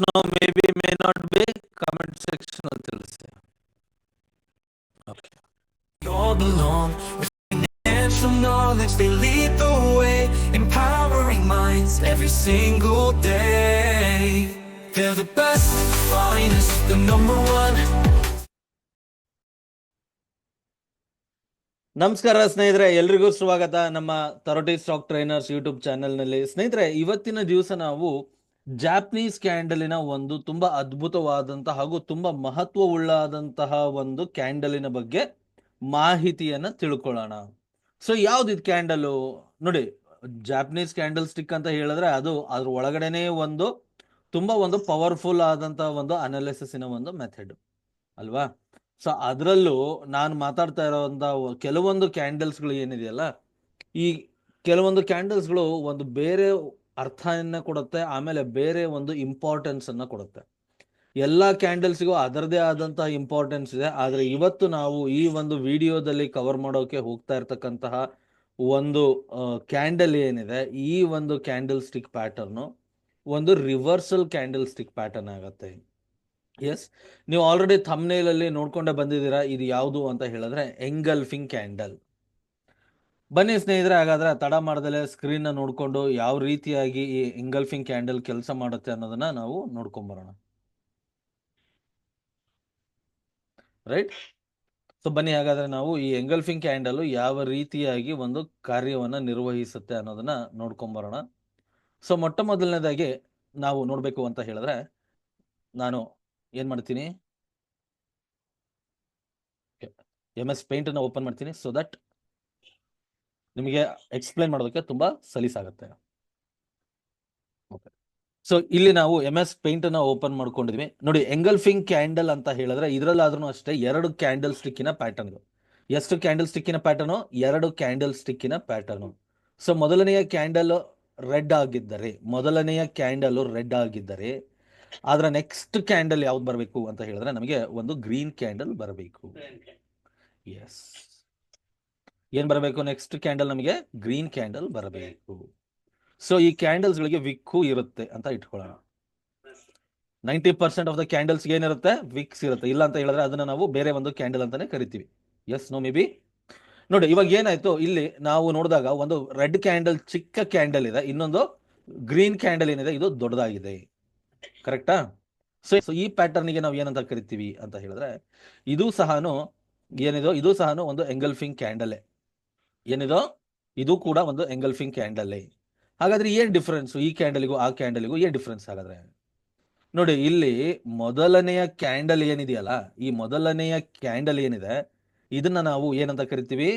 No may be may not be comment section ಅಲ್ಲಿ ತಿಳಿಸಿ all belong. And some knowledge, they lead the way, empowering minds every single day. They're the best, finest, the number one. ನಮಸ್ಕಾರ ಸ್ನೇಹಿತರೆ ಎಲ್ರಿಗೂ ಸ್ವಾಗತ ನಮ್ಮ ತರೋಟಿ stock trainers YouTube ಚಾನೆಲ್ನಲ್ಲಿ ಸ್ನೇಹಿತರೆ ಇವತ್ತಿನ ದಿವಸ ನಾವು ಜಾಪನೀಸ್ ಕ್ಯಾಂಡಲಿನ ಒಂದು ತುಂಬಾ ಅದ್ಭುತವಾದಂತಹ ಹಾಗೂ ತುಂಬಾ ಮಹತ್ವವುಳ್ಳಾದಂತಹ ಒಂದು ಕ್ಯಾಂಡಲಿನ ಬಗ್ಗೆ ಮಾಹಿತಿಯನ್ನ ತಿಳ್ಕೊಳ್ಳೋಣ. ಸೊ ಯಾವ್ದು ಇದು ಕ್ಯಾಂಡಲು ನೋಡಿ ಜಾಪನೀಸ್ ಕ್ಯಾಂಡಲ್ ಸ್ಟಿಕ್ ಅಂತ ಹೇಳಿದ್ರೆ ಅದು ಅದ್ರ ಒಳಗಡೆನೆ ಒಂದು ತುಂಬಾ ಒಂದು ಪವರ್ಫುಲ್ ಆದಂತಹ ಒಂದು ಅನಾಲಿಸಿಸಿನ ಒಂದು ಮೆಥಡ್ ಅಲ್ವಾ? ಸೊ ಅದರಲ್ಲೂ ನಾನು ಮಾತಾಡ್ತಾ ಇರೋಂಥ ಕೆಲವೊಂದು ಕ್ಯಾಂಡಲ್ಸ್ಗಳು ಏನಿದೆಯಲ್ಲ, ಈ ಕೆಲವೊಂದು ಕ್ಯಾಂಡಲ್ಸ್ಗಳು ಒಂದು ಬೇರೆ ಅರ್ಥವನ್ನ ಕೊಡುತ್ತೆ, ಆಮೇಲೆ ಬೇರೆ ಒಂದು ಇಂಪಾರ್ಟೆನ್ಸ್ ಅನ್ನ ಕೊಡುತ್ತೆ. ಎಲ್ಲ ಕ್ಯಾಂಡಲ್ಸ್ಗೂ ಅದರದೇ ಆದಂತಹ ಇಂಪಾರ್ಟೆನ್ಸ್ ಇದೆ. ಆದರೆ ಇವತ್ತು ನಾವು ಈ ಒಂದು ವಿಡಿಯೋದಲ್ಲಿ ಕವರ್ ಮಾಡೋಕೆ ಹೋಗ್ತಾ ಇರ್ತಕ್ಕಂತಹ ಒಂದು ಕ್ಯಾಂಡಲ್ ಏನಿದೆ, ಈ ಒಂದು ಕ್ಯಾಂಡಲ್ ಸ್ಟಿಕ್ ಪ್ಯಾಟರ್ನು ಒಂದು ರಿವರ್ಸಲ್ ಕ್ಯಾಂಡಲ್ ಸ್ಟಿಕ್ ಪ್ಯಾಟರ್ನ್ ಆಗುತ್ತೆ. ಎಸ್ ನೀವು ಆಲ್ರೆಡಿ ಥಮ್ನೇಲಲ್ಲಿ ನೋಡ್ಕೊಂಡೆ ಬಂದಿದ್ದೀರಾ, ಇದು ಯಾವುದು ಅಂತ ಹೇಳಿದ್ರೆ ಎಂಗಲ್ಫಿಂಗ್ ಕ್ಯಾಂಡಲ್ ಬನ್ನಿ ಸ್ನೇಹಿತರೆ, ಹಾಗಾದ್ರೆ ತಡ ಮಾಡದಲ್ಲೇ ಸ್ಕ್ರೀನ್ನ ನೋಡ್ಕೊಂಡು ಯಾವ ರೀತಿಯಾಗಿ ಈ ಎಂಗಲ್ಫಿಂಗ್ ಕ್ಯಾಂಡಲ್ ಕೆಲಸ ಮಾಡುತ್ತೆ ಅನ್ನೋದನ್ನ ನಾವು ನೋಡ್ಕೊಂಬರೋಣ. ರೈಟ್ ಸೊ ಬನ್ನಿ, ಹಾಗಾದ್ರೆ ನಾವು ಈ ಎಂಗಲ್ಫಿಂಗ್ ಕ್ಯಾಂಡಲ್ ಯಾವ ರೀತಿಯಾಗಿ ಒಂದು ಕಾರ್ಯವನ್ನ ನಿರ್ವಹಿಸುತ್ತೆ ಅನ್ನೋದನ್ನ ನೋಡ್ಕೊಂಬರೋಣ. ಸೊ ಮೊಟ್ಟ ಮೊದಲನೇದಾಗಿ ನಾವು ನೋಡ್ಬೇಕು ಅಂತ ಹೇಳಿದ್ರೆ, ನಾನು ಏನ್ ಮಾಡ್ತೀನಿ? ಎಂ ಎಸ್ ಪೇಂಟ್ ಅನ್ನ ಓಪನ್ ಮಾಡ್ತೀನಿ ಸೊ ದಟ್ ನಿಮಗೆ ಎಕ್ಸ್ಪ್ಲೈನ್ ಮಾಡೋದಕ್ಕೆ ತುಂಬಾ ಸಲೀಸಾಗುತ್ತೆ. ಸೊ ಇಲ್ಲಿ ನಾವು ಎಂ ಎಸ್ ಪೇಂಟ್ ಅನ್ನ ಓಪನ್ ಮಾಡ್ಕೊಂಡಿದ್ವಿ. ನೋಡಿ ಎಂಗಲ್ಫಿಂಗ್ ಕ್ಯಾಂಡಲ್ ಅಂತ ಹೇಳಿದ್ರೆ ಇದ್ರಲ್ಲಾದ್ರೂ ಅಷ್ಟೇ ಎರಡು ಕ್ಯಾಂಡಲ್ ಸ್ಟಿಕ್ಕಿನ ಪ್ಯಾಟರ್ನ್ ಎಷ್ಟು ಕ್ಯಾಂಡಲ್ ಸ್ಟಿಕ್ಕಿನ ಪ್ಯಾಟರ್ನು ಎರಡು ಕ್ಯಾಂಡಲ್ ಸ್ಟಿಕ್ಕಿನ ಪ್ಯಾಟರ್ನು ಸೊ ಮೊದಲನೆಯ ಕ್ಯಾಂಡಲ್ ರೆಡ್ ಆಗಿದ್ದರೆ ಮೊದಲನೆಯ ಕ್ಯಾಂಡಲ್ ರೆಡ್ ಆಗಿದ್ದರೆ ಆದ್ರೆ ನೆಕ್ಸ್ಟ್ ಕ್ಯಾಂಡಲ್ ಯಾವ್ದು ಬರಬೇಕು ಅಂತ ಹೇಳಿದ್ರೆ ನಮಗೆ ಒಂದು ಗ್ರೀನ್ ಕ್ಯಾಂಡಲ್ ಬರಬೇಕು. ಎಸ್ ಏನ್ ಬರಬೇಕು ನೆಕ್ಸ್ಟ್ ಕ್ಯಾಂಡಲ್ ನಮಗೆ? ಗ್ರೀನ್ ಕ್ಯಾಂಡಲ್ ಬರಬೇಕು. ಸೊ ಈ ಕ್ಯಾಂಡಲ್ಸ್ ಗಳಿಗೆ ವಿಕ್ಕು ಇರುತ್ತೆ ಅಂತ ಇಟ್ಕೊಳ್ಳೋಣ. Ninety percent of the candles ಏನಿರುತ್ತೆ? ವಿಕ್ಸ್ ಇರುತ್ತೆ. ಇಲ್ಲ ಅಂತ ಹೇಳಿದ್ರೆ ಅದನ್ನ ನಾವು ಬೇರೆ ಒಂದು ಕ್ಯಾಂಡಲ್ ಅಂತಾನೆ ಕರಿತೀವಿ. ಎಸ್ ನೋ ಮೇ ಬಿ ನೋಡಿ, ಇವಾಗ ಏನಾಯ್ತು? ಇಲ್ಲಿ ನಾವು ನೋಡಿದಾಗ ಒಂದು ರೆಡ್ ಕ್ಯಾಂಡಲ್ ಚಿಕ್ಕ ಕ್ಯಾಂಡಲ್ ಇದೆ. ಇನ್ನೊಂದು ಗ್ರೀನ್ ಕ್ಯಾಂಡಲ್ ಏನಿದೆ? ಇದು ದೊಡ್ಡದಾಗಿದೆ. ಕರೆಕ್ಟಾ? ಸೊ ಈ ಪ್ಯಾಟರ್ನಿಗೆ ನಾವು ಏನಂತ ಕರಿತೀವಿ ಅಂತ ಹೇಳಿದ್ರೆ, ಇದು ಸಹನು, ಏನಿದೋ? ಇದು ಸಹನು ಒಂದು ಎಂಗಲ್ಫಿಂಗ್ ಕ್ಯಾಂಡಲ್ ಏನಿದೋ? ಇದು ಕೂಡ ಒಂದು ಎಂಗಲ್ಫಿಂಗ್ ಕ್ಯಾಂಡಲ್ ಹಾಗಾದ್ರೆ ಏನ್ ಡಿಫ್ರೆನ್ಸ್ ಈ ಕ್ಯಾಂಡಲ್ಗೂ ಆ ಕ್ಯಾಂಡಲ್ಗೂ ಏನ್ ಡಿಫ್ರೆನ್ಸ್ ಹಾಗಾದ್ರೆ? ನೋಡಿ, ಇಲ್ಲಿ ಮೊದಲನೆಯ ಕ್ಯಾಂಡಲ್ ಏನಿದೆಯಲ್ಲ, ಈ ಮೊದಲನೆಯ ಕ್ಯಾಂಡಲ್ ಏನಿದೆ, ಇದನ್ನ ನಾವು ಏನಂತ ಕರಿತೀವಿ?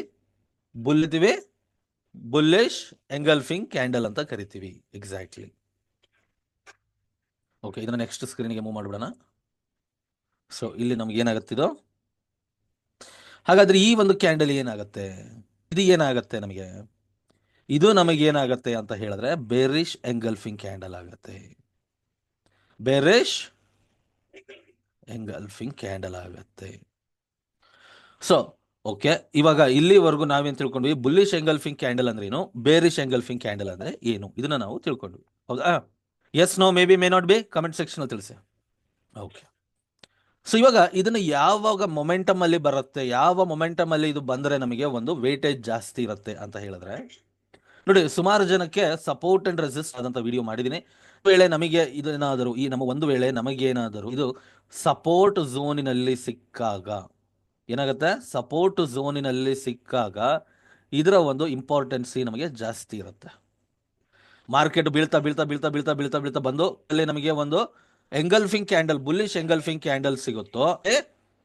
ಬುಲ್ತೀವಿ ಬುಲ್ಲಿಶ್ ಎಂಗಲ್ಫಿಂಗ್ ಕ್ಯಾಂಡಲ್ ಅಂತ ಕರಿತೀವಿ ಎಕ್ಸಾಕ್ಟ್ಲಿ ಓಕೆ ಇದನ್ನ ನೆಕ್ಸ್ಟ್ ಸ್ಕ್ರೀನ್ಗೆ ಮೂವ್ ಮಾಡ್ಬಿಡೋಣ. ಸೊ ಇಲ್ಲಿ ನಮ್ಗೆ ಏನಾಗುತ್ತಿದೋ ಹಾಗಾದ್ರೆ ಈ ಒಂದು ಕ್ಯಾಂಡಲ್ ಏನಾಗುತ್ತೆ? ಇದು ಏನಾಗುತ್ತೆ ನಮಗೆ? ಇದು ನಮಗೆ ಏನಾಗುತ್ತೆ ಅಂತ ಹೇಳಿದ್ರೆ ಬೇರಿಶ್ ಎಂಗಲ್ಫಿಂಗ್ ಕ್ಯಾಂಡಲ್ ಆಗುತ್ತೆ. ಬೇರಿಶ್ ಎಂಗಲ್ಫಿಂಗ್ ಕ್ಯಾಂಡಲ್ ಆಗುತ್ತೆ. ಸೊ ಓಕೆ ಇವಾಗ ಇಲ್ಲಿವರೆಗೂ ನಾವೇನು ತಿಳ್ಕೊಂಡ್ವಿ? ಬುಲ್ಲಿಶ್ ಎಂಗಲ್ಫಿಂಗ್ ಕ್ಯಾಂಡಲ್ ಅಂದ್ರೆ ಏನು? ಬೇರಿಶ್ ಎಂಗಲ್ಫಿಂಗ್ ಕ್ಯಾಂಡಲ್ ಅಂದ್ರೆ ಏನು? ಇದನ್ನ ನಾವು ತಿಳ್ಕೊಂಡ್ವಿ. ಹೌದಾ? Yes no may be may not be comment section ತಿಳಿಸಿ. ಓಕೆ ಸೊ ಇವಾಗ ಇದನ್ನ ಯಾವಾಗ ಮೊಮೆಂಟಮ್ ಅಲ್ಲಿ ಬರುತ್ತೆ, ಯಾವ ಮೊಮೆಂಟಮ್ ಅಲ್ಲಿ ಇದು ಬಂದ್ರೆ ನಮಗೆ ಒಂದು ವೇಟೇಜ್ ಜಾಸ್ತಿ ಇರುತ್ತೆ ಅಂತ ಹೇಳಿದ್ರೆ, ನೋಡಿ ಸುಮಾರು ಜನಕ್ಕೆ ಸಪೋರ್ಟ್ ಅಂಡ್ ರೆಸಿಸ್ಟ್ ಆದಂತ ವಿಡಿಯೋ ಮಾಡಿದೀನಿ ವೇಳೆ ನಮಗೆ ಇದೇನಾದರೂ, ಈ ನಮ್ಮ ಒಂದು ವೇಳೆ ನಮಗೇನಾದರೂ ಇದು ಸಪೋರ್ಟ್ ಝೋನಿನಲ್ಲಿ ಸಿಕ್ಕಾಗ, ಏನಾಗುತ್ತೆ? ಸಪೋರ್ಟ್ ಝೋನಿನಲ್ಲಿ ಸಿಕ್ಕಾಗ ಇದರ ಒಂದು ಇಂಪಾರ್ಟೆನ್ಸಿ ನಮಗೆ ಜಾಸ್ತಿ ಇರುತ್ತೆ. ಮಾರ್ಕೆಟ್ ಬೀಳ್ತಾ ಬೀಳ್ತಾ ಬೀಳ್ತಾ ಬೀಳ್ತಾ ಬೀಳ್ತಾ ಬೀಳ್ತಾ ಬಂದು, ಅಲ್ಲಿ ನಮಗೆ ಒಂದು engulfing candle bullish engulfing candle ಸಿಗುತ್ತೋ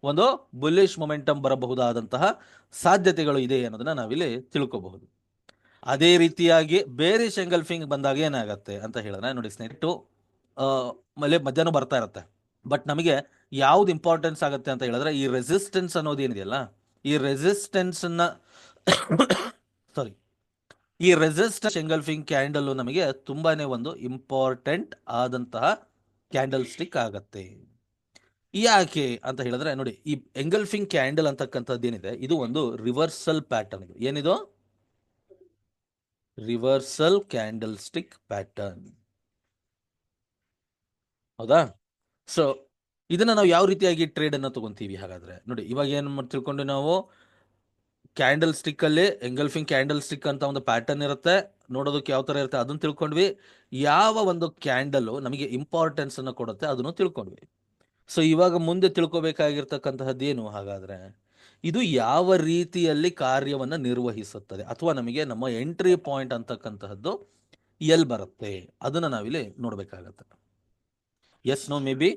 ಒಂದು ಬುಲ್ಲಿಶ್ ಮೊಮೆಂಟಮ್ ಬರಬಹುದಾದಂತಹ ಸಾಧ್ಯತೆಗಳು ಇದೆ ಅನ್ನೋದನ್ನ ನಾವಿಲ್ಲಿ ತಿಳ್ಕೋಬಹುದು. ಅದೇ ರೀತಿಯಾಗಿ ಬೇರೆ ಶೆಂಗಲ್ಫಿಂಗ್ ಬಂದಾಗ ಏನಾಗತ್ತೆ ಅಂತ ಹೇಳಿದ್ರೆ ನೋಡಿ ಸ್ನೇಹಿತು ಮೇಲೆ ಮಧ್ಯಾಹ್ನ ಬರ್ತಾ ಇರುತ್ತೆ. ಬಟ್ ನಮಗೆ ಯಾವ್ದು ಇಂಪಾರ್ಟೆನ್ಸ್ ಆಗುತ್ತೆ ಅಂತ ಹೇಳಿದ್ರೆ ಈ ರೆಸಿಸ್ಟೆನ್ಸ್ ಅನ್ನೋದು ಏನಿದೆಯಲ್ಲ, ಈ ರೆಸಿಸ್ಟೆನ್ಸ್ ಅನ್ನ ಸಾರಿ ಈ ರೆಸಿಸ್ಟೆನ್ಸ್ ಎಂಗಲ್ಫಿಂಗ್ ಕ್ಯಾಂಡಲ್ ನಮಗೆ ತುಂಬಾನೇ ಒಂದು ಇಂಪಾರ್ಟೆಂಟ್ ಆದಂತಹ ಕ್ಯಾಂಡಲ್ ಸ್ಟಿಕ್ ಆಗತ್ತೆ. ಯಾಕೆ ಅಂತ ಹೇಳಿದ್ರೆ, ನೋಡಿ, ಈ ಎಂಗಲ್ಫಿಂಗ್ ಕ್ಯಾಂಡಲ್ ಅಂತಕ್ಕಂಥದ್ದು ಏನಿದೆ, ಇದು ಒಂದು ರಿವರ್ಸಲ್ ಪ್ಯಾಟರ್ನ್ ಇದು. ಏನಿದು? ರಿವರ್ಸಲ್ ಕ್ಯಾಂಡಲ್ ಸ್ಟಿಕ್ ಪ್ಯಾಟರ್ನ್ ಹೌದಾ? ಸೊ ಇದನ್ನ ನಾವು ಯಾವ ರೀತಿಯಾಗಿ ಟ್ರೇಡ್ ಅನ್ನ ತಗೊಂತೀವಿ ಹಾಗಾದ್ರೆ? ನೋಡಿ, ಇವಾಗ ಏನ್ ತಿಳ್ಕೊಂಡು ನಾವು? ಕ್ಯಾಂಡಲ್ ಸ್ಟಿಕ್ ಅಲ್ಲಿ ಎಂಗಲ್ಫಿಂಗ್ ಕ್ಯಾಂಡಲ್ ಸ್ಟಿಕ್ ಅಂತ ಒಂದು ಪ್ಯಾಟರ್ನ್ ಇರುತ್ತೆ. ನೋಡೋದಕ್ಕೆ ಯಾವ ತರ ಇರುತ್ತೆ ಅದನ್ನ ತಿಳ್ಕೊಂಡ್ವಿ. ಯಾವ ಒಂದು ಕ್ಯಾಂಡಲ್ ನಮಗೆ ಇಂಪಾರ್ಟೆನ್ಸ್ ಅನ್ನ ಕೊಡುತ್ತೆ ಅದನ್ನು ತಿಳ್ಕೊಂಡ್ವಿ. ಸೊ ಇವಾಗ ಮುಂದೆ ತಿಳ್ಕೊಬೇಕಾಗಿರ್ತಕ್ಕಂತಹದ್ದು ಏನು? ಹಾಗಾದ್ರೆ ಇದು ಯಾವ ರೀತಿಯಲ್ಲಿ ಕಾರ್ಯವನ್ನ ನಿರ್ವಹಿಸುತ್ತದೆ? ಅಥವಾ ನಮಗೆ ನಮ್ಮ ಎಂಟ್ರಿ ಪಾಯಿಂಟ್ ಅಂತಕ್ಕಂತಹದ್ದು ಎಲ್ಲಿ ಬರುತ್ತೆ? ಅದನ್ನ ನಾವಿಲ್ಲಿ ನೋಡ್ಬೇಕಾಗತ್ತೆ. ಎಸ್ ನೋ ಮೇ ಬಿ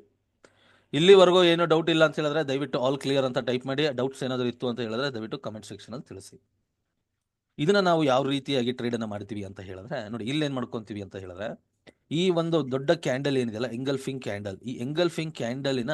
ಇಲ್ಲಿವರೆಗೂ ಏನು ಡೌಟ್ ಇಲ್ಲ ಅಂತ ಹೇಳಿದ್ರೆ ದಯವಿಟ್ಟು ಆಲ್ ಕ್ಲಿಯರ್ ಅಂತ ಟೈಪ್ ಮಾಡಿ ಡೌಟ್ಸ್ ಏನಾದರೂ ಇತ್ತು ಅಂತ ಹೇಳಿದ್ರೆ ದಯವಿಟ್ಟು ಕಮೆಂಟ್ ಸೆಕ್ಷನ್ ಅಲ್ಲಿ ತಿಳಿಸಿ. ಇದನ್ನ ನಾವು ಯಾವ ರೀತಿಯಾಗಿ ಟ್ರೇಡ್ ಅನ್ನ ಮಾಡ್ತೀವಿ ಅಂತ ಹೇಳಿದ್ರೆ, ನೋಡಿ ಇಲ್ಲಿ ಏನ್ ಮಾಡ್ಕೊಂತೀವಿ ಅಂತ ಹೇಳಿದ್ರೆ, ಈ ಒಂದು ದೊಡ್ಡ ಕ್ಯಾಂಡಲ್ ಏನಿದೆಯಲ್ಲ ಎಂಗಲ್ಫಿಂಗ್ ಕ್ಯಾಂಡಲ್ ಈ ಎಂಗಲ್ಫಿಂಗ್ ಕ್ಯಾಂಡಲಿನ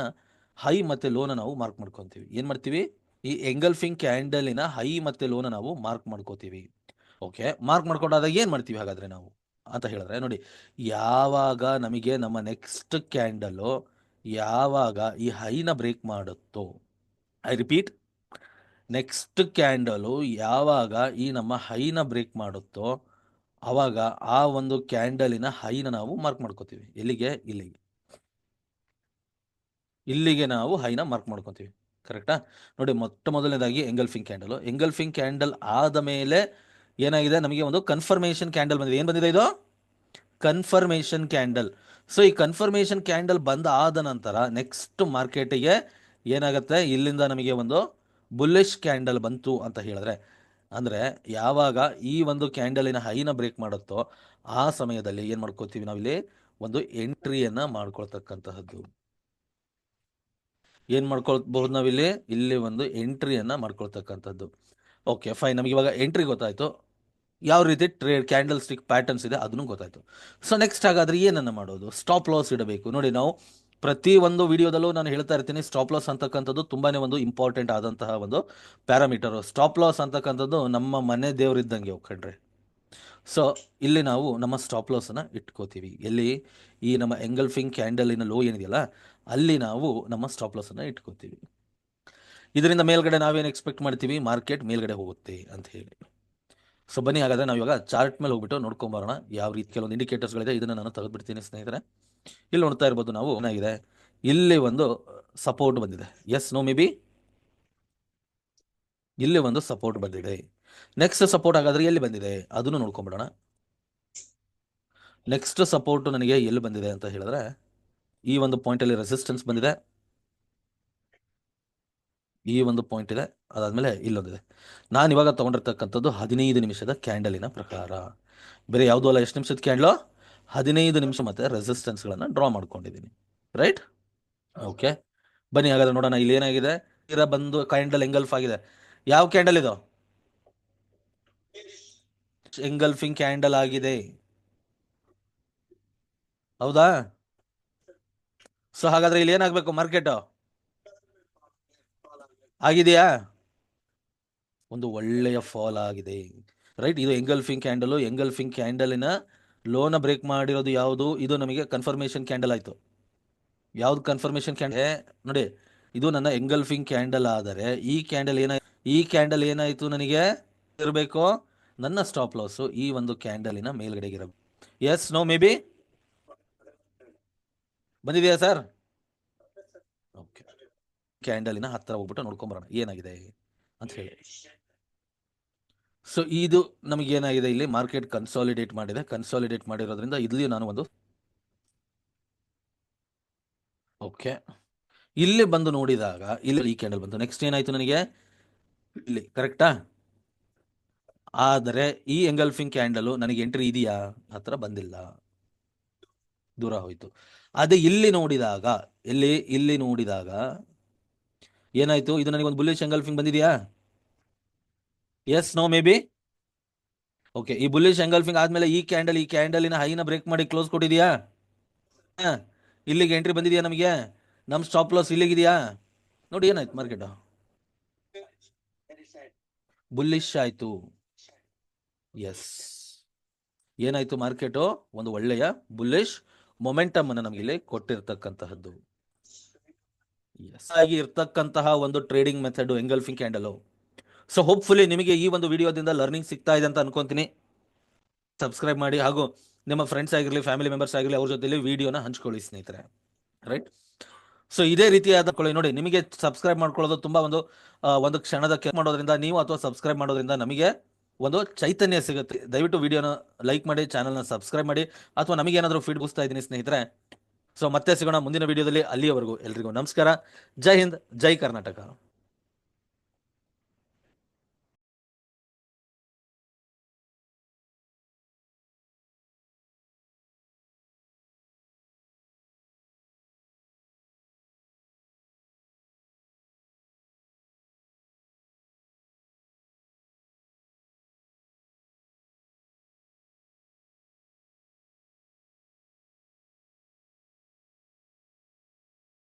ಹೈ ಮತ್ತೆ ಲೋನ ನಾವು ಮಾರ್ಕ್ ಮಾಡ್ಕೊಂತೀವಿ. ಏನ್ ಮಾಡ್ತೀವಿ? ಈ ಎಂಗಲ್ಫಿಂಗ್ ಕ್ಯಾಂಡಲಿನ ಹೈ ಮತ್ತೆ ಲೋನ ನಾವು ಮಾರ್ಕ್ ಮಾಡ್ಕೋತೀವಿ. ಓಕೆ ಮಾರ್ಕ್ ಮಾಡ್ಕೊಂಡಾದಾಗ ಏನ್ ಮಾಡ್ತೀವಿ ಹಾಗಾದ್ರೆ ನಾವು? ಅಂತ ಹೇಳಿದ್ರೆ, ನೋಡಿ, ಯಾವಾಗ ನಮಗೆ ನಮ್ಮ ನೆಕ್ಸ್ಟ್ ಕ್ಯಾಂಡಲು ಯಾವಾಗ ಈ ಹೈನ break ಮಾಡುತ್ತೋ. I repeat. Next candle ಯಾವಾಗ ಈ ನಮ್ಮ ಹೈನ ಬ್ರೇಕ್ ಮಾಡುತ್ತೋ ಆವಾಗ ಆ ಒಂದು ಕ್ಯಾಂಡಲಿನ ಹೈನ ನಾವು ಮಾರ್ಕ್ ಮಾಡ್ಕೋತೀವಿ. ಎಲ್ಲಿಗೆ? ಇಲ್ಲಿಗೆ. ಇಲ್ಲಿಗೆ ನಾವು ಹೈನ ಮಾರ್ಕ್ ಮಾಡ್ಕೊತೀವಿ. ಕರೆಕ್ಟಾ? ನೋಡಿ, ಮೊಟ್ಟ ಮೊದಲನೇದಾಗಿ ಎಂಗಲ್ಫಿಂಗ್ ಕ್ಯಾಂಡಲ್. ಎಂಗಲ್ಫಿಂಗ್ ಕ್ಯಾಂಡಲ್ ಆದ ಮೇಲೆ ಏನಾಗಿದೆ? ನಮಗೆ ಒಂದು ಕನ್ಫರ್ಮೇಷನ್ ಕ್ಯಾಂಡಲ್ ಬಂದಿದೆ. ಏನು ಬಂದಿದೆ ಇದು? Confirmation candle. ಸೊ ಈ ಕನ್ಫರ್ಮೇಷನ್ ಕ್ಯಾಂಡಲ್ ಬಂದ ಆದ ನಂತರ ನೆಕ್ಸ್ಟ್ ಮಾರ್ಕೆಟಿಗೆ ಏನಾಗುತ್ತೆ? ಇಲ್ಲಿಂದ ನಮಗೆ ಒಂದು ಬುಲ್ಲಿಶ್ ಕ್ಯಾಂಡಲ್ ಬಂತು ಅಂತ ಹೇಳಿದ್ರೆ, ಅಂದರೆ ಯಾವಾಗ ಈ ಒಂದು ಕ್ಯಾಂಡಲಿನ ಹೈನ ಬ್ರೇಕ್ ಮಾಡುತ್ತೋ ಆ ಸಮಯದಲ್ಲಿ ಏನು ಮಾಡ್ಕೋತೀವಿ? ನಾವಿಲ್ಲಿ ಒಂದು ಎಂಟ್ರಿಯನ್ನು ಮಾಡ್ಕೊಳ್ತಕ್ಕಂತಹದ್ದು. ಏನು ಮಾಡ್ಕೊಳ್ಬಹುದು ನಾವಿಲ್ಲಿ? ಇಲ್ಲಿ ಒಂದು ಎಂಟ್ರಿಯನ್ನು ಮಾಡ್ಕೊಳ್ತಕ್ಕಂಥದ್ದು ಓಕೆ ಫೈನ್ ನಮಗೆ ಇವಾಗ ಎಂಟ್ರಿ ಗೊತ್ತಾಯ್ತು. ಯಾವ ರೀತಿ ಟ್ರೇಡ್ ಕ್ಯಾಂಡಲ್ ಸ್ಟಿಕ್ ಪ್ಯಾಟರ್ನ್ಸ್ ಇದೆ ಅದನ್ನು ಗೊತ್ತಾಯ್ತು. ಸೊ ನೆಕ್ಸ್ಟ್ ಹಾಗಾದ್ರೆ ಏನನ್ನ ಮಾಡೋದು? ಸ್ಟಾಪ್ ಲಾಸ್ ಇಡಬೇಕು. ನೋಡಿ ನಾವು ಪ್ರತಿ ಒಂದು ವಿಡಿಯೋದಲ್ಲೂ ನಾನು ಹೇಳ್ತಾ ಇರ್ತೀನಿ ಸ್ಟಾಪ್ ಲಾಸ್ ಅಂತಕ್ಕಂಥದ್ದು ತುಂಬಾನೇ ಒಂದು ಇಂಪಾರ್ಟೆಂಟ್ ಆದಂತಹ ಒಂದು ಪ್ಯಾರಾಮೀಟರ್ ಸ್ಟಾಪ್ ಲಾಸ್ ಅಂತಕ್ಕಂಥದ್ದು ನಮ್ಮ ಮನೆ ದೇವರಿದ್ದಂಗೆ ಒಕ್ಕಂಡ್ರೆ ಸೊ ಇಲ್ಲಿ ನಾವು ನಮ್ಮ ಸ್ಟಾಪ್ ಲಾಸನ್ನು ಇಟ್ಕೋತೀವಿ. ಎಲ್ಲಿ? ಈ ನಮ್ಮ ಎಂಗಲ್ಫಿಂಗ್ ಕ್ಯಾಂಡಲಿನ ಲೋ ಏನಿದೆಯಲ್ಲ, ಅಲ್ಲಿ ನಾವು ನಮ್ಮ ಸ್ಟಾಪ್ ಲಾಸನ್ನು ಇಟ್ಕೋತೀವಿ. ಇದರಿಂದ ಮೇಲ್ಗಡೆ ನಾವೇನು ಎಕ್ಸ್ಪೆಕ್ಟ್ ಮಾಡ್ತೀವಿ? ಮಾರ್ಕೆಟ್ ಮೇಲ್ಗಡೆ ಹೋಗುತ್ತೆ ಅಂತ ಹೇಳಿ. ಸೊ ಬನ್ನಿ, ಹಾಗಾದ್ರೆ ನಾವು ಇವಾಗ ಚಾರ್ಟ್ ಮೇಲೆ ಹೋಗ್ಬಿಟ್ಟು ನೋಡ್ಕೊಂಬರೋಣ ಯಾವ ರೀತಿ ಕೆಲವೊಂದು ಇಂಡಿಕೇಟರ್ಸ್ಗಳಿದೆ ಇದನ್ನು ನಾನು ತೆಗೆದುಬಿಡ್ತೀನಿ ಸ್ನೇಹಿತರೆ. ಇಲ್ಲಿ ನೋಡ್ತಾ ಇರ್ಬೋದು ನಾವು ಏನಾಗಿದೆ? ಇಲ್ಲಿ ಒಂದು ಸಪೋರ್ಟ್ ಬಂದಿದೆ. ಎಸ್ ನೋ ಮೇ ಬಿ ಇಲ್ಲಿ ಒಂದು ಸಪೋರ್ಟ್ ಬಂದಿದೆ. ನೆಕ್ಸ್ಟ್ ಸಪೋರ್ಟ್ ಹಾಗಾದ್ರೆ ಎಲ್ಲಿ ಬಂದಿದೆ? ಅದನ್ನು ನೋಡ್ಕೊಂಬಿಡೋಣ ನೆಕ್ಸ್ಟ್ ಸಪೋರ್ಟ್ ನನಗೆ ಎಲ್ಲಿ ಬಂದಿದೆ ಅಂತ ಹೇಳಿದ್ರೆ, ಈ ಒಂದು ಪಾಯಿಂಟ್ ಅಲ್ಲಿ ರೆಸಿಸ್ಟೆನ್ಸ್ ಬಂದಿದೆ. ಈ ಒಂದು ಪಾಯಿಂಟ್ ಇದೆ, ಅದಾದಮೇಲೆ ಇಲ್ಲೊಂದಿದೆ. ನಾನು ಇವಾಗ ತೊಗೊಂಡಿರ್ತಕ್ಕಂಥದ್ದು ಹದಿನೈದು ನಿಮಿಷದ ಕ್ಯಾಂಡಲಿನ ಪ್ರಕಾರ. ಬೇರೆ ಯಾವುದೂ ಅಲ್ಲ, ಎಷ್ಟು ನಿಮಿಷದ ಕ್ಯಾಂಡ್ಲೋ ಹದಿನೈದು ನಿಮಿಷ ಮತ್ತೆ ರೆಸಿಸ್ಟೆನ್ಸ್ಗಳನ್ನು ಡ್ರಾ ಮಾಡ್ಕೊಂಡಿದ್ದೀನಿ ರೈಟ್ ಓಕೆ ಬನ್ನಿ, ಹಾಗಾದ್ರೆ ನೋಡೋಣ, ಇಲ್ಲಿ ಏನಾಗಿದೆ? ತೀರ ಬಂದು ಕ್ಯಾಂಡಲ್ ಎಂಗಲ್ಫ್ ಆಗಿದೆ. ಯಾವ ಕ್ಯಾಂಡಲ್ ಇದು? ಎಂಗಲ್ಫಿಂಗ್ ಕ್ಯಾಂಡಲ್ ಆಗಿದೆ. ಹೌದಾ? ಸೊ ಹಾಗಾದ್ರೆ ಇಲ್ಲಿ ಏನಾಗಬೇಕು ಮಾರ್ಕೆಟ್ ಆಗಿದೆಯಾ? ಒಂದು ಒಳ್ಳೆಯ ಫಾಲ್ ಆಗಿದೆ. ರೈಟ್ ಇದು ಎಂಗಲ್ಫಿಂಗ್ ಕ್ಯಾಂಡಲ್ ಎಂಗಲ್ಫಿಂಗ್ ಕ್ಯಾಂಡಲಿನ ಲೋನ ಬ್ರೇಕ್ ಮಾಡಿರೋದು ಯಾವುದು? ಇದು ನಮಗೆ ಕನ್ಫರ್ಮೇಷನ್ ಕ್ಯಾಂಡಲ್ ಆಯಿತು. ಯಾವ್ದು ಕನ್ಫರ್ಮೇಷನ್ ಕ್ಯಾಂಡಲ್ ನೋಡಿ, ಇದು ನನ್ನ ಎಂಗಲ್ಫಿಂಗ್ ಕ್ಯಾಂಡಲ್ ಆದರೆ ಈ ಕ್ಯಾಂಡಲ್ ಏನ ಈ ಕ್ಯಾಂಡಲ್ ಏನಾಯ್ತು ನನಗೆ? ಇರಬೇಕು? ನನ್ನ ಸ್ಟಾಪ್ ಲಾಸು ಈ ಒಂದು ಕ್ಯಾಂಡಲಿನ ಮೇಲ್ಗಡೆಗಿರಬೇಕು ಎಸ್ ನೋ ಮೇ ಬಿ ಬಂದಿದೆಯಾ ಸರ್ ಕ್ಯಾಂಡಲಿನ ಹತ್ತಿರ ಹೋಗ್ಬಿಟ್ಟು ನೋಡ್ಕೊಂಬರೋಣ. ಏನಾಗಿದೆ ಅಂತ ಹೇಳಿ. ಸೊ ಇದು ನಮಗೆ ಏನಾಗಿದೆ ಇಲ್ಲಿ? ಮಾರ್ಕೆಟ್ ಕನ್ಸಾಲಿಡೇಟ್ ಮಾಡಿದೆ. ಕನ್ಸಾಲಿಡೇಟ್ ಮಾಡಿರೋದ್ರಿಂದ ಇಲ್ಲಿ ನಾನು ಒಂದು ಓಕೆ ಇಲ್ಲಿ ಬಂದು ನೋಡಿದಾಗ, ಇಲ್ಲಿ ಈ ಕ್ಯಾಂಡಲ್ ಬಂತು. ನೆಕ್ಸ್ಟ್ ಏನಾಯ್ತು ನನಗೆ? ಇಲ್ಲಿ ಕರೆಕ್ಟಾ ಆದರೆ, ಈ ಎಂಗಲ್ಫಿಂಗ್ ಕ್ಯಾಂಡಲ್ ನನಗೆ ಎಂಟ್ರಿ ಇದೆಯಾ? ಹತ್ರ ಬಂದಿಲ್ಲ. ದೂರ ಹೋಯ್ತು. ಅದೇ ಇಲ್ಲಿ ನೋಡಿದಾಗ, ಇಲ್ಲಿ ಇಲ್ಲಿ ನೋಡಿದಾಗ ಏನಾಯ್ತು? ಇದು ನನಗೆ ಒಂದು ಬುಲ್ಲಿಶ್ ಎಂಗಲ್ಫಿಂಗ್ ಬಂದಿದೆಯಾ? Yes no may be okay ಈ ಬುಲ್ಲಿಶ್ ಎಂಗಲ್ಫಿಂಗ್ ಆದ್ಮೇಲೆ ಈ ಕ್ಯಾಂಡಲ್ ಈ ಕ್ಯಾಂಡಲಿನ ಹೈನ ಬ್ರೇಕ್ ಮಾಡಿ ಕ್ಲೋಸ್ ಕೊಟ್ಟಿದ್ಯಾ? ಇಲ್ಲಿಗೆ ಎಂಟ್ರಿ ಬಂದಿದೆಯಾ ನಮಗೆ? ನಮ್ಮ ಸ್ಟಾಪ್ ಲಾಸ್ ಇಲ್ಲಿಗಿದೆಯಾ? ನೋಡಿ, ಏನಾಯ್ತು ಮಾರ್ಕೆಟ್ ಬುಲ್ಲಿಶ್ ಆಯ್ತು. ಎಸ್ ಏನಾಯ್ತು ಮಾರ್ಕೆಟು ಒಂದು ಒಳ್ಳೆಯ ಬುಲ್ಲಿಶ್ ಮೊಮೆಂಟಮ್ ಅನ್ನು ನಮಗೆ ಇಲ್ಲಿ ಕೊಟ್ಟಿರ್ತಕ್ಕಂತಹದ್ದು. ಆಗಿ ಇರ್ತಕ್ಕಂತಹ ಒಂದು trading method engulfing candle so hopefully ನಿಮಗೆ ಈ ಒಂದು ವಿಡಿಯೋದಿಂದ ಲರ್ನಿಂಗ್ ಸಿಗ್ತಾ ಇದೆ ಅಂತ ಅನ್ಕೊಂತೀನಿ. ಸಬ್ಸ್ಕ್ರೈಬ್ ಮಾಡಿ ಹಾಗೂ ನಿಮ್ಮ ಫ್ರೆಂಡ್ಸ್ ಆಗಿರಲಿ ಫ್ಯಾಮಿಲಿ ಮೆಂಬರ್ಸ್ ಆಗಿರಲಿ, ಅವ್ರ ಜೊತೆಲಿ ವಿಡಿಯೋನ ಹಂಚ್ಕೊಳ್ಳಿ ಸ್ನೇಹಿತರೆ. ರೈಟ್ ಸೊ ಇದೇ ರೀತಿಯಾದ ಕೊಳ್ಳಿ ನೋಡಿ, ನಿಮಗೆ ಸಬ್ಸ್ಕ್ರೈಬ್ ಮಾಡ್ಕೊಳ್ಳೋದು ತುಂಬಾ ಒಂದು ಒಂದು ಕ್ಷಣದ ಕೆಲಸ ಮಾಡೋದ್ರಿಂದ, ನೀವು ಅಥವಾ ಸಬ್ಸ್ಕ್ರೈಬ್ ಮಾಡೋದ್ರಿಂದ ನಮಗೆ ಒಂದು ಚೈತನ್ಯ ಸಿಗುತ್ತೆ. ದಯವಿಟ್ಟು ವಿಡಿಯೋನ ಲೈಕ್ ಮಾಡಿ ಚಾನಲ್ನ ಸಬ್ಸ್ಕ್ರೈಬ್ ಮಾಡಿ, ಅಥವಾ ನಮಗೆ ಏನಾದರೂ ಫೀಡ್ ಬುಸ್ತಾ ಇದ್ದೀನಿ ಸ್ನೇಹಿತರೆ ಸೊ ಮತ್ತೆ ಸಿಗೋಣ ಮುಂದಿನ ವಿಡಿಯೋದಲ್ಲಿ ಅಲ್ಲಿಯವರೆಗೂ ಎಲ್ರಿಗೂ ನಮಸ್ಕಾರ. ಜೈ ಹಿಂದ್ ಜೈ ಕರ್ನಾಟಕ.